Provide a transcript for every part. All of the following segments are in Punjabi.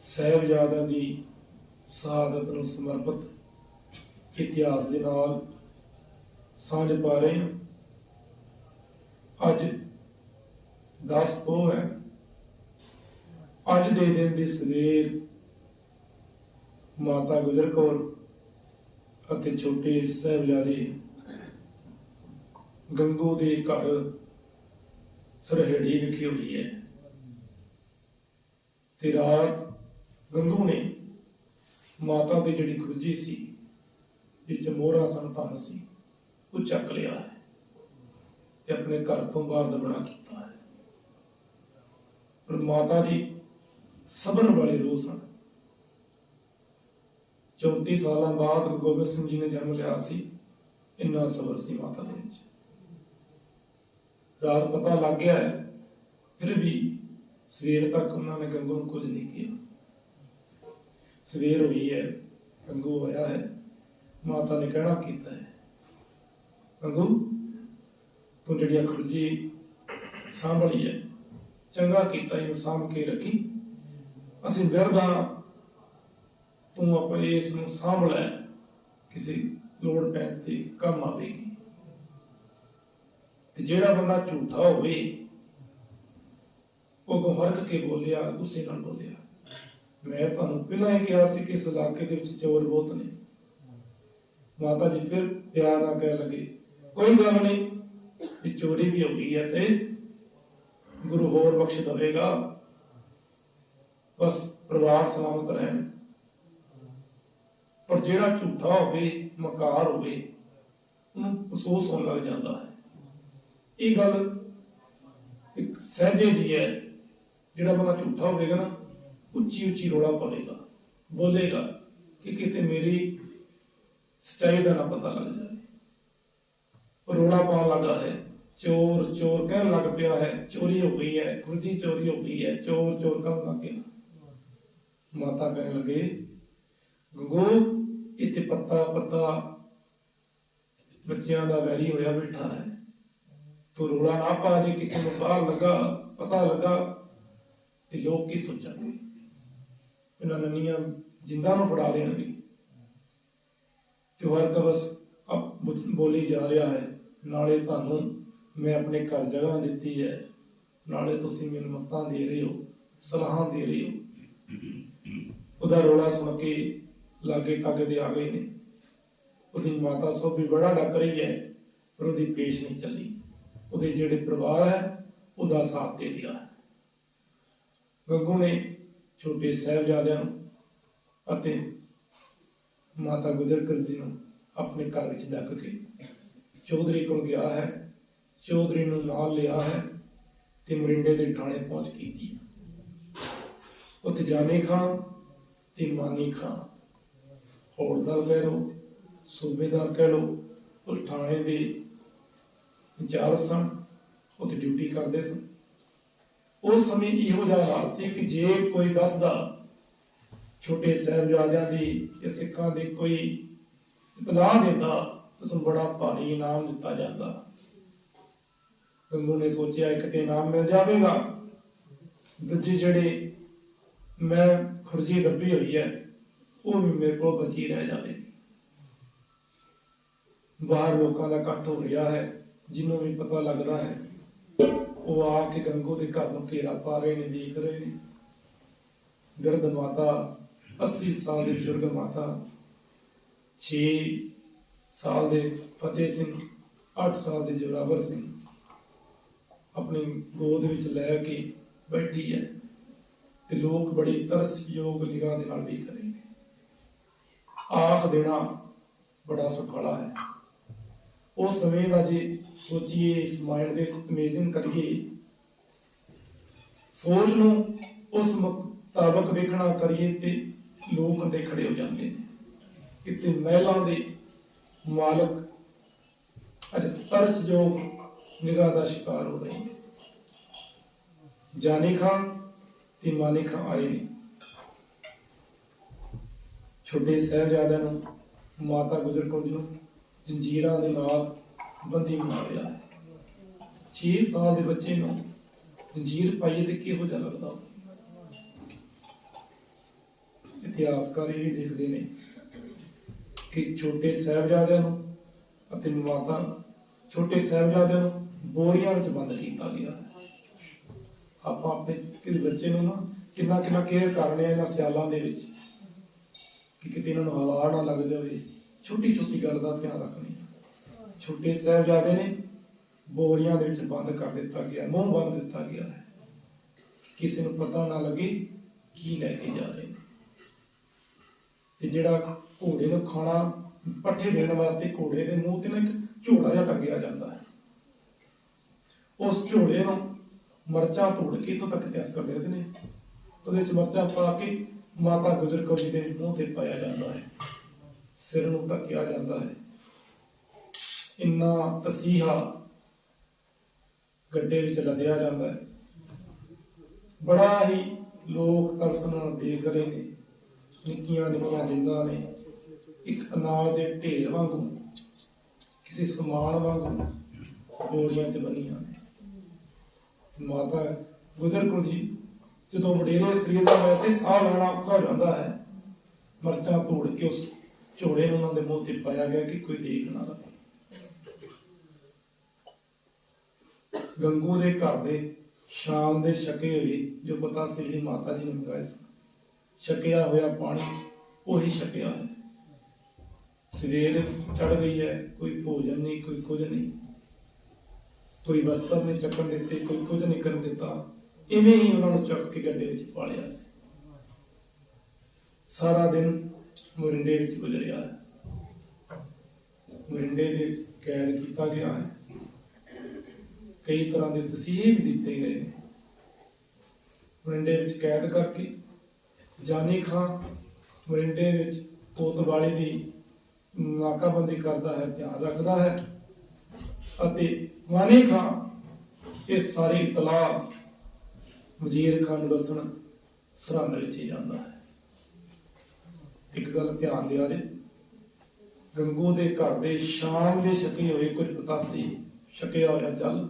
ਸਹਿਬਜ਼ਾਦਿਆਂ ਦੀ ਸ਼ਹਾਦਤ ਨੂੰ ਸਮਰਪਿਤ ਇਤਿਹਾਸ ਦੇ ਨਾਲ ਸਾਂਝ ਪਾ ਰਹੇ ਹਾਂ। ਅੱਜ 10 ਪੋਹ ਹੈ। ਅੱਜ ਦੇ ਦਿਨ ਦੀ ਸਵੇਰ ਮਾਤਾ ਗੁਜਰ ਕੌਰ ਅਤੇ ਛੋਟੇ ਸਾਹਿਬਜ਼ਾਦੇ ਗੰਗੂ ਦੇ ਘਰ ਸਰਹੇੜੀ ਵਿਖੇ ਹੋਈ ਹੈ। ਤੇ ਰਾਤ ਗੰਗੂ ਨੇ ਮਾਤਾ ਦੀ ਜਿਹੜੀ ਖੁਰਜੀ ਸੀ ਵਿੱਚ ਮੋਹਰਾ ਸੰਤਾਨ ਸੀ ਉਹ ਚੱਕ ਲਿਆ ਹੈ ਤੇ ਆਪਣੇ ਘਰ ਤੋਂ ਬਾਹਰ ਦਬਣਾ ਕੀਤਾ ਹੈ। ਪਰ ਮਾਤਾ ਜੀ ਸਬਰ ਵਾਲੇ ਰੂਹ ਸਨ। 34 ਸਾਲਾਂ ਬਾਅਦ ਗੁਰੂ ਗੋਬਿੰਦ ਸਿੰਘ ਜੀ ਨੇ ਜਨਮ ਲਿਆ ਸੀ, ਇੰਨਾ ਸਬਰ ਸੀ ਮਾਤਾ ਦੇ ਵਿੱਚ। ਰਾਤ ਪਤਾ ਲੱਗ ਗਿਆ ਹੈ, ਫਿਰ ਵੀ ਸਵੇਰ ਤੱਕ ਉਹਨਾਂ ਨੇ ਗੰਗੂ ਨੂੰ ਕੁਝ ਨਹੀਂ ਕਿਹਾ। ਸਵੇਰ ਹੋਈ ਹੈ ਗੰਗੂ ਹੋਇਆ ਹੈ, ਮਾਤਾ ਨੇ ਕਹਿਣਾ ਕੀਤਾ ਹੈ ਗੰਗੂ ਤੂੰ ਜਿਹੜੀ ਖੁਰਜੀ ਸਾਂਭਲੀ ਹੈ, ਚੰਗਾ ਕੀਤਾ, ਇਹਨੂੰ ਸਾਂਭ ਕੇ ਰੱਖੀ। ਅਸੀਂ ਬਿਰਦਾ ਤੂੰ ਆਪਣੇ ਇਸ ਨੂੰ ਸਾਂਭ ਲੈ, ਕਿਸੇ ਲੋੜ ਪੈਣ ਤੇ ਕੰਮ ਆਵੇਗੀ। ਤੇ ਜਿਹੜਾ ਬੰਦਾ ਝੂਠਾ ਹੋਵੇ, ਉਹ ਗਹਰਕ ਕੇ ਬੋਲਿਆ, ਗੁੱਸੇ ਨਾਲ ਬੋਲਿਆ। ਮੈਂ ਤੁਹਾਨੂੰ ਪਹਿਲਾਂ ਹੀ ਕਿਹਾ ਸੀ ਕਿ ਇਸ ਇਲਾਕੇ ਦੇ ਵਿੱਚ ਚੋਰ ਬਹੁਤ ਨੇ। ਮਾਤਾ ਜੀ ਫਿਰ ਪਿਆਰ ਨਾਲ ਕਹਿ ਲੱਗੇ, ਕੋਈ ਗੱਲ ਨਹੀਂ, ਵੀ ਚੋਰੀ ਵੀ ਹੋ ਗਈ ਹੈ ਤੇ ਗੁਰੂ ਹੋਰ ਬਖਸ਼ ਦਵੇਗਾ। ਬਸ ਪਰਿਵਾਰ ਸਲਾਮਤ ਰਹਿਣ। ਪਰ ਜਿਹੜਾ ਝੂਠਾ ਹੋਵੇ, ਮਕਾਰ ਹੋਵੇ, ਉਹਨੂੰ ਅਫਸੋਸ ਹੋਣ ਲੱਗ ਜਾਂਦਾ ਹੈ। ਇਹ ਗੱਲ ਇੱਕ ਸਹਿਜੇ ਜੀ ਹੈ। ਜਿਹੜਾ ਬੰਦਾ ਝੂਠਾ ਹੋਵੇਗਾ ਨਾ ਉੱਚੀ ਉੱਚੀ ਰੋਲਾ ਪਾਵੇਗਾ, ਬੋਲੇਗਾ ਕਿ ਕਿਤੇ ਮੇਰੀ ਸੱਚਾਈ ਦਾ ਨਾ ਪਤਾ ਲੱਗ ਜਾਏ ਰੋਲਾ ਪਾਉਣ ਲੱਗਾ ਹੈ, ਚੋਰ ਚੋਰ ਕਹਿਣ ਲੱਗ ਪਿਆ ਹੈ, ਚੋਰੀ ਹੋ ਗਈ ਹੈ, ਖੁਰਜੀ ਚੋਰੀ ਹੋ ਗਈ ਹੈ, ਚੋਰ ਚੋਰ ਕਹਿਣ ਲੱਗ ਗਿਆ। ਮਾਤਾ ਕਹਿਣ ਲੱਗੇ, ਗੰਗੋ, ਇੱਥੇ ਪੱਤਾ ਪੱਤਾ ਬੱਚਿਆਂ ਦਾ ਵੈਰੀ ਹੋਇਆ ਬੈਠਾ ਹੈ। ਤੂੰ ਰੋਲਾ ਨਾ ਪਾ, ਜੇ ਕਿਸੇ ਨੂੰ ਬਾਹਰ ਲੱਗਾ, ਪਤਾ ਲੱਗਾ ਤੇ ਲੋਕ ਕੀ ਸੋਚਣਗੇ? ਇਹਨਾਂ ਨੰਨੀਆਂ ਜਿੰਦਾ ਨੂੰ ਫੜਾ ਦੇਣਗੇ ਤੇ ਹਰ ਕਬਸ ਬੋਲੀ ਜਾ ਰਿਹਾ ਹੈ, ਨਾਲੇ ਤੁਹਾਨੂੰ ਮੈਂ ਆਪਣੇ ਘਰ ਜਗ੍ਹਾ ਦਿੱਤੀ ਹੈ। ਨਾਲੇ ਤੁਸੀਂ ਮੈਨੂੰ ਮੱਤਾਂ ਦੇ ਰਹੇ ਹੋ, ਸਲਾਹਾਂ ਦੇ ਰਹੇ ਹੋ। ਉਹਦਾ ਰੋਲਾ ਸੁਣ ਕੇ ਲਾਗੇ ਤਾਗੇ ਦੇ ਆ ਗਏ ਨੇ। ਉਹਦੀ ਮਾਤਾ ਸੋ ਵੀ ਬੜਾ ਡੱਕ ਰਹੀ ਹੈ, ਪਰ ਉਹਦੀ ਪੇਸ਼ ਨਹੀਂ ਚੱਲੀ। ਉਹਦੇ ਜਿਹੜੇ ਪਰਿਵਾਰ ਹੈ, ਉਹਦਾ ਸਾਥ ਦੇ ਰਿਹਾ ਹੈ। ਗੰਗੂ ਨੇ ਛੋਟੇ ਸਾਹਿਬਜ਼ਾਦਿਆਂ ਨੂੰ ਅਤੇ ਮਾਤਾ ਗੁਜਰ ਕਰ ਜੀ ਨੂੰ ਆਪਣੇ ਘਰ ਵਿੱਚ ਡੱਕ ਕੇ ਚੌਧਰੀ ਕੋਲ ਗਿਆ ਹੈ। ਚੌਧਰੀ ਨੂੰ ਨਾਲ ਲਿਆ ਹੈ ਤੇ ਮਰਿੰਡੇ ਦੇ ਥਾਣੇ ਪਹੁੰਚ ਕੀਤੀ ਉੱਥੇ ਜਾਣੇ ਖਾਂ ਤੇ ਮਾਨੀ ਖਾਂ, ਹੌਲਦਾਰ ਕਹਿ ਲੋ ਸੂਬੇਦਾਰ ਕਹਿ ਲੋ ਉਸ ਥਾਣੇ ਦੇ ਇੰਚਾਰਜ ਸਨ, ਉੱਥੇ ਡਿਊਟੀ ਕਰਦੇ ਸਨ। ਉਸ ਸਮੇਂ ਇਹੋ ਜਿਹਾ ਹਾਲ ਸੀ ਕਿ ਜੇ ਕੋਈ ਦੱਸਦਾ ਛੋਟੇ ਸਾਹਿਬਜ਼ਾਦਿਆਂ ਦੀ ਜਾਂ ਸਿੱਖਾਂ ਦੀ ਕੋਈ ਇਤਲਾਹ ਦਿੰਦਾ ਉਸ ਨੂੰ ਬੜਾ ਭਾਰੀ ਇਨਾਮ ਦਿੱਤਾ ਜਾਂਦਾ। ਗੰਗੂ ਨੇ ਸੋਚਿਆ ਇੱਕ ਤੇ ਇਨਾਮ ਮਿਲ ਜਾਵੇਗਾ, ਦੂਜੀ ਜਿਹੜੇ ਮੈਂ ਖੁਰਜੀ ਦੱਬੀ ਹੋਈ ਹੈ, ਉਹ ਵੀ ਮੇਰੇ ਕੋਲ ਬਚੀ ਰਹਿ ਜਾਵੇਗੀ ਬਾਹਰ ਲੋਕਾਂ ਦਾ ਇਕੱਠ ਹੋ ਰਿਹਾ ਹੈ ਜਿਹਨੂੰ ਵੀ ਪਤਾ ਲੱਗਦਾ ਹੈ। ਉਹ ਆ ਕੇ ਗੰਗੂ ਦੇ ਘਰ ਨੂੰ ਘੇਰਾ ਪਾ ਰਹੇ ਨੇ, ਦੇਖ ਰਹੇ ਨੇ। ਗਰਦ ਮਾਤਾ 80 ਸਾਲ ਦੀ ਬਜ਼ੁਰਗ ਮਾਤਾ 6 ਸਾਲ ਦੇ ਫਤਿਹ ਸਿੰਘ 8 ਸਾਲ ਦੇ ਜੋਰਾਵਰ ਸਿੰਘ ਆਪਣੀ ਗੋਦ ਵਿੱਚ ਲੈ ਕੇ ਬੈਠੀ ਹੈ ਤੇ ਲੋਕ ਬੜੀ ਤਰਸਯੋਗ ਨਿਗਾਹ ਦੇ ਨਾਲ ਵੇਖ ਰਹੇ ਨੇ। ਆਖ ਦੇਣਾ ਬੜਾ ਸੁਖਾਲਾ ਹੈ। ਉਸ ਸਮੇਂ ਦਾ ਜੇ ਸੋਚੀਏ, ਇਸ ਮਾਈਂਡ ਦੇ ਵਿੱਚ ਕਰੀਏ। ਸੋਚ ਨੂੰ ਉਸ ਮੁਤਾਬਕ ਵੇਖਣਾ ਕਰੀਏ ਤੇ ਲੋਕ ਅੰਡੇ ਖੜੇ ਹੋ ਜਾਂਦੇ ਨੇ। ਕਿਤੇ ਮਹਿਲਾਂ ਦੇ ਮਾਲਕ ਅੱਜ ਤਰਸਯੋਗ ਨਿਗਾਹ ਦਾ ਸ਼ਿਕਾਰ ਹੋ ਰਹੇ ਨੇ। ਜਾਨੀ ਖਾਨ ਤੇ ਮਾਨੀ ਖਾਨ ਆਏ ਨੇ। ਛੋਟੇ ਸਾਹਿਬਜ਼ਾਦਿਆਂ ਨੂੰ, ਮਾਤਾ ਗੁਜਰ ਕੌਰ ਜੀ ਨੂੰ ਜੰਜੀਰਾਂ ਦੇ ਨਾਲ ਬੰਦੀ ਬਣਾ ਲਿਆ। 6 ਸਾਲ ਦੇ ਬੱਚੇ ਨੂੰ ਜੰਜੀਰ ਪਾਈਏ ਤੇ ਕਿਹੋ ਜਿਹਾ ਲੱਗਦਾ? ਇਤਿਹਾਸਕਾਰ ਇਹ ਵੀ ਲਿਖਦੇ ਨੇ ਕਿ ਛੋਟੇ ਸਾਹਿਬਜ਼ਾਦਿਆਂ ਨੂੰ ਅਤੇ ਮਾਤਾ ਛੋਟੇ ਸਾਹਿਬਜ਼ਾਦਿਆਂ ਨੂੰ ਬੋਰੀਆਂ ਵਿੱਚ ਬੰਦ ਕੀਤਾ ਗਿਆ। ਆਪਾਂ ਆਪਣੇ ਕਿਸੇ ਬੱਚੇ ਨੂੰ ਨਾ ਕਿੰਨਾ ਕਿੰਨਾ ਕੇਅਰ ਕਰਨੇ ਆ ਇਹਨਾਂ ਸਿਆਲਾਂ ਦੇ ਵਿੱਚ ਕਿ ਕਿਤੇ ਇਹਨਾਂ ਨੂੰ ਹਵਾ ਨਾ ਲੱਗ ਜਾਵੇ। ਛੋਟੀ ਛੋਟੀ ਗੱਲ ਦਾ ਧਿਆਨ ਰੱਖਣੀ। ਛੋਟੇ ਸਾਹਿਬਜ਼ਾਦੇ ਨੇ ਬੋਰੀਆਂ ਦੇ ਵਿੱਚ ਬੰਦ ਕਰ ਦਿੱਤਾ ਗਿਆ, ਮੂੰਹ ਬੰਦ ਦਿੱਤਾ ਗਿਆ ਹੈ। ਕਿਸੇ ਨੂੰ ਪਤਾ ਨਾ ਲੱਗੇ ਕੀ ਲੈ ਕੇ ਜਾ ਰਹੇ ਤੇ ਜਿਹੜਾ ਘੋੜੇ ਨੂੰ ਖਾਣਾ, ਪੱਠੇ ਦੇਣ ਵਾਸਤੇ ਘੋੜੇ ਦੇ ਮੂੰਹ ਤੇ ਨਾ ਇੱਕ ਝੋਲਾ ਜਿਹਾ ਟੰਗਿਆ ਜਾਂਦਾ ਹੈ। ਉਸ ਝੋਲੇ ਨੂੰ ਮਰਚਾਂ ਤੋੜ ਕੇ ਇੱਥੋਂ ਤੱਕ ਇਤਿਹਾਸ ਕਰ ਦੇਖਦੇ ਨੇ। ਉਹਦੇ ਵਿੱਚ ਮਰਚਾਂ ਪਾ ਕੇ ਮਾਤਾ ਗੁਜਰ ਕੌਰ ਜੀ ਦੇ ਮੂੰਹ ਤੇ ਪਾਇਆ ਜਾਂਦਾ ਹੈ। ਸਿਰ ਨੂੰ ਢੱਕਿਆ ਜਾਂਦਾ ਹੈ। ਇੰਨਾ ਤਸੀਹਾ ਗੱਡੇ ਵਿੱਚ ਲੱਦਿਆ ਜਾਂਦਾ ਹੈ। ਬੜਾ ਹੀ ਲੋਕ ਤਰਸ ਨਾਲ ਦੇਖ ਰਹੇ ਨੇ। ਨਿੱਕੀਆਂ ਨਿੱਕੀਆਂ ਜਿੰਦਾਂ ਨੇ ਇੱਕ ਅਨਾਜ ਦੇ ਢੇਰ ਵਾਂਗੂ, ਕਿਸੇ ਸਮਾਨ ਵਾਂਗੂ ਬੋਰੀਆਂ 'ਚ ਬੰਨੀਆਂ ਨੇ। ਮਾਤਾ ਗੁਜਰ ਕੌਰ ਜੀ, ਜਦੋਂ ਵਡੇਰੇ ਸਰੀਰ ਦਾ ਵੈਸੇ ਸਾਹ ਲੈਣਾ ਔਖਾ ਜਾਂਦਾ ਹੈ, ਮਰਚਾਂ ਤੋੜ ਕੇ ਉਸ ਝੋਲੇ ਉਹਨਾਂ ਦੇ ਮੂੰਹ ਤੇ ਪਾਇਆ ਗਿਆ ਕਿ ਕੋਈ ਦੇਖ ਨਾ ਲਵੇ ਗੰਗੂ ਦੇ ਘਰ ਦੇ ਸ਼ਾਮ ਦੇ ਛਕੇ ਹੋਏ ਜੋ ਪਤਾ ਸੀ ਮਾਤਾ ਜੀ ਨੇ ਮੰਗਾਏ ਸਨ ਛਕਿਆ ਹੋਇਆ ਪਾਣੀ ਉਹੀ ਛਕਿਆ ਹੈ ਸਵੇਰ ਚੜ ਗਈ ਹੈ, ਕੋਈ ਭੋਜਨ ਨਹੀਂ, ਕੋਈ ਕੁਝ ਨਹੀਂ। ਕੋਈ ਵਸਤਰ ਨਹੀਂ ਚੱਕਣ ਦਿੱਤੇ, ਕੋਈ ਕੁਝ ਨਹੀਂ ਕਰਨ ਦਿੱਤਾ। ਇਵੇਂ ਹੀ ਉਹਨਾਂ ਨੂੰ ਚੁੱਕ ਕੇ ਗੱਡੇ ਵਿੱਚ ਪਾ ਲਿਆ ਸੀ। ਸਾਰਾ ਦਿਨ ਮੁਰਿੰਡੇ ਵਿੱਚ ਗੁਜ਼ਰਿਆ ਹੈ। ਮੁਰਿੰਡੇ ਦੇ ਵਿੱਚ ਕੈਦ ਕੀਤਾ ਗਿਆ ਹੈ। ਕਈ ਤਰ੍ਹਾਂ ਦੇ ਤਸੀਹੇ ਦਿੱਤੇ ਗਏ ਮੁਰਿੰਡੇ ਵਿੱਚ ਕੈਦ ਕਰਕੇ ਜਾਨੀ ਖਾਂ ਮੁਰਿੰਡੇ ਵਿੱਚ ਕੋਤਵਾਲੀ ਦੀ ਨਾਕਾਬੰਦੀ ਕਰਦਾ ਹੈ, ਧਿਆਨ ਰੱਖਦਾ ਹੈ ਅਤੇ ਮਾਨੀ ਖਾਂ ਇਹ ਸਾਰੇ ਇਤਲਾਹ ਵਜ਼ੀਰ ਖਾਨ ਨੂੰ ਦੱਸਣ ਸਰਹੰਦ ਵਿੱਚ ਹੀ ਜਾਂਦਾ ਹੈ। ਇੱਕ ਗੱਲ ਧਿਆਨ ਦਿਆ ਜੇ। ਗੰਗੂ ਦੇ ਘਰ ਦੇ ਸ਼ਾਮ ਦੇ ਛਕੇ ਹੋਏ ਕੁਝ ਪਤਾਸੀ ਛਕਿਆ ਹੋਇਆ ਜਲ।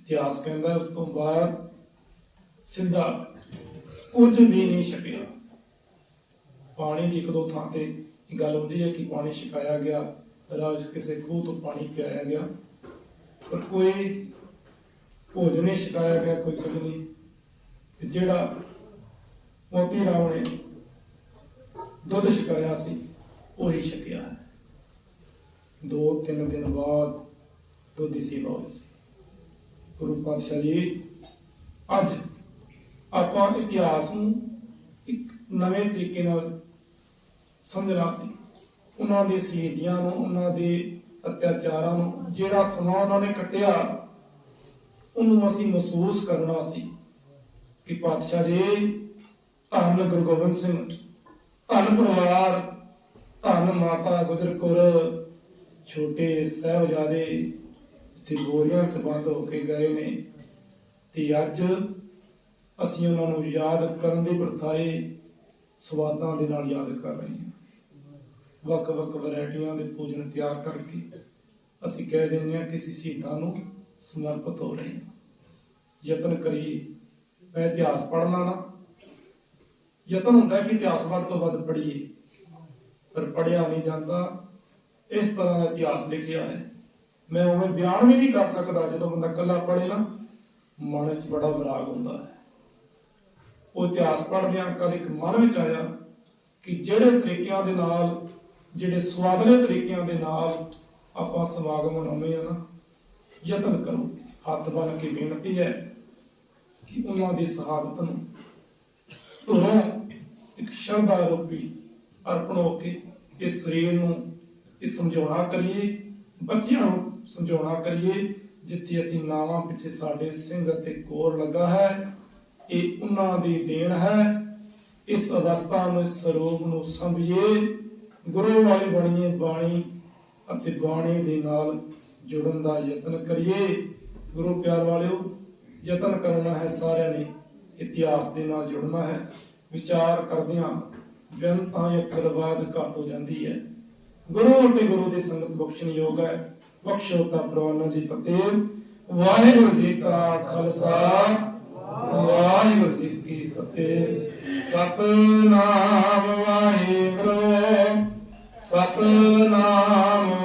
ਇਤਿਹਾਸ ਕਹਿੰਦਾ ਉਸ ਤੋਂ ਬਾਅਦ ਸਿੱਧਾ ਕੁਝ ਵੀ ਨਹੀਂ ਛਕਿਆ। ਪਾਣੀ ਦੀ ਇੱਕ ਦੋ ਥਾਂ ਤੇ ਗੱਲ ਹੁੰਦੀ ਹੈ ਕਿ ਪਾਣੀ ਛਕਾਇਆ ਗਿਆ, ਰਾਜ ਕਿਸੇ ਖੂਹ ਤੋਂ ਪਾਣੀ ਪਿਆਇਆ ਗਿਆ। ਪਰ ਕੋਈ ਭੋਜਨ ਛਕਾਇਆ ਗਿਆ, ਕੋਈ ਕੁਝ ਨਹੀਂ। ਤੇ ਜਿਹੜਾ ਮੋਤੀ ਰਾਮ ਨੇ ਦੁੱਧ ਛਕਾਇਆ ਸੀ। ਉਹੀ ਛਕਿਆ। ਹੈ ਦੋ ਤਿੰਨ ਦਿਨ ਬਾਅਦ ਦੁੱਧ ਦੀ ਸੇਵਾ ਹੋਈ ਸੀ। ਗੁਰੂ ਪਾਤਸ਼ਾਹ ਜੀ ਅੱਜ ਆਪਾਂ ਇਤਿਹਾਸ ਨੂੰ ਇੱਕ ਨਵੇਂ ਤਰੀਕੇ ਨਾਲ ਸਮਝਣਾ ਸੀ। ਉਹਨਾਂ ਦੇ ਸ਼ਹੀਦੀਆਂ ਨੂੰ ਉਹਨਾਂ ਦੇ ਅਤਿਆਚਾਰਾਂ ਨੂੰ ਜਿਹੜਾ ਸਮਾਂ ਉਹਨਾਂ ਨੇ ਕੱਟਿਆ ਉਹਨੂੰ ਅਸੀਂ ਮਹਿਸੂਸ ਕਰਨਾ ਸੀ ਕਿ ਪਾਤਸ਼ਾਹ ਜੀ ਧੰਨ ਗੁਰੂ ਗੋਬਿੰਦ ਸਿੰਘ ਧੰਨ ਪਰਿਵਾਰ, ਧੰਨ ਮਾਤਾ ਗੁਜਰ ਕੌਰ ਛੋਟੇ ਸਾਹਿਬਜ਼ਾਦੇ ਜਿੱਥੇ ਬੋਰੀਆਂ ਚ ਬੰਦ ਹੋ ਕੇ ਗਏ ਨੇ ਤੇ ਅੱਜ ਅਸੀਂ ਉਹਨਾਂ ਨੂੰ ਯਾਦ ਕਰਨ ਦੀ ਪ੍ਰਥਾਏ ਸਵਾਦਾਂ ਦੇ ਨਾਲ ਯਾਦ ਕਰ ਰਹੇ ਹਾਂ। ਵੱਖ-ਵੱਖ ਵੈਰਾਈਟੀਆਂ ਦੇ ਭੋਜਨ ਤਿਆਰ ਕਰਕੇ ਅਸੀਂ ਕਹਿ ਦਿੰਦੇ ਹਾਂ ਕਿ ਅਸੀਂ ਸ਼ਹੀਦਾਂ ਨੂੰ ਸਮਰਪਿਤ ਹੋ ਰਹੇ ਹਾਂ। ਯਤਨ ਕਰੀਏ, ਮੈਂ ਇਤਿਹਾਸ ਪੜ੍ਹਨਾ ਨਾ। ਯਤਨ ਹੁੰਦਾ ਕਿ ਇਤਿਹਾਸ ਵੱਧ ਤੋਂ ਵੱਧ ਪੜ੍ਹੀਏ। ਪਰ ਪੜ੍ਹਿਆ ਨਹੀਂ ਜਾਂਦਾ। ਇਸ ਤਰ੍ਹਾਂ ਦਾ ਇਤਿਹਾਸ ਲਿਖਿਆ ਹੈ। ਮੈਂ ਉਵੇਂ ਬਿਆਨ ਵੀ ਨਹੀਂ ਕਰ ਸਕਦਾ ਜਦੋਂ ਬੰਦਾ ਇਕੱਲਾ ਪੜ੍ਹੇ ਨਾ, ਮਨ ਵਿੱਚ ਬੜਾ ਵਿਰਾਗ ਹੁੰਦਾ ਹੈ। ਉਹ ਇਤਿਹਾਸ ਪੜ੍ਹਦਿਆਂ ਕਦ ਇੱਕ ਮਨ ਵਿੱਚ ਆਇਆ ਕਿ ਜਿਹੜੇ ਤਰੀਕਿਆਂ ਦੇ ਨਾਲ, ਜਿਹੜੇ ਸਵਾਦਲੇ ਤਰੀਕਿਆਂ ਦੇ ਨਾਲ ਆਪਾਂ ਸਮਾਗਮ ਮਨਾਉਂਦੇ ਆ ਨਾ, ਯਤਨ ਕਰੋ। ਹੱਥ ਬੰਨ ਕੇ ਬੇਨਤੀ ਹੈ ਕਿ ਉਹਨਾਂ ਦੀ ਸ਼ਹਾਦਤ ਨੂੰ ਧੁਰੋਂ ਇੱਕ ਸ਼ਰਧਾ ਰੂਪੀ ਅਰਪਣ ਹੋ ਕੇ ਇਸ ਸਰੀਰ ਨੂੰ ਇਹ ਸਮਝਾਉਣਾ ਕਰੀਏ, ਬੱਚਿਆਂ ਨੂੰ ਸਮਝਾਉਣਾ ਕਰੀਏ, ਜਿੱਥੇ ਅਸੀਂ ਨਾਵਾਂ ਪਿੱਛੇ ਸਾਡੇ ਸਿੰਘ ਅਤੇ ਕੋਰ ਲੱਗਾ ਹੈ, ਇਹ ਉਹਨਾਂ ਦੀ ਦੇਣ ਹੈ। ਇਸ ਅਵਸਥਾ ਨੂੰ, ਇਸ ਸਰੂਪ ਨੂੰ ਸਮਝੀਏ ਗੁਰੂ ਵਾਲੀ ਬਣੀਏ ਬਾਣੀ ਅਤੇ ਬਾਣੀ ਦੇ ਨਾਲ ਜੁੜਨ ਦਾ ਯਤਨ ਕਰੀਏ। ਗੁਰੂ ਪਿਆਰ ਵਾਲਿਓ, ਯਤਨ ਕਰਨਾ ਹੈ ਸਾਰਿਆਂ ਨੇ, ਇਤਿਹਾਸ ਦੇ ਨਾਲ ਜੁੜਨਾ ਹੈ। ਵਿਚਾਰ ਕਰਦਿਆਂ ਬੇਨਤਾਂ ਅੱਖਰ ਬਾਅਦ ਘੱਟ ਹੋ ਜਾਂਦੀ ਹੈ। ਗੁਰੂ ਅਤੇ ਗੁਰੂ ਦੀ ਸੰਗਤ ਬਖਸ਼ਣ ਯੋਗ ਹੈ। ਬਖਸ਼ੋ ਤਾਂ ਪ੍ਰਵਾਨਾਂ ਦੀ ਫਤਿਹ। ਵਾਹਿਗੁਰੂ ਜੀ ਕਾ ਖਾਲਸਾ। ਵਾਹਿਗੁਰੂ ਜੀ ਕੀ ਫਤਿਹ। ਤੇ ਸਤਨਾਮ ਵਾਹਿਗੁਰੂ। ਸਤਨਾਮ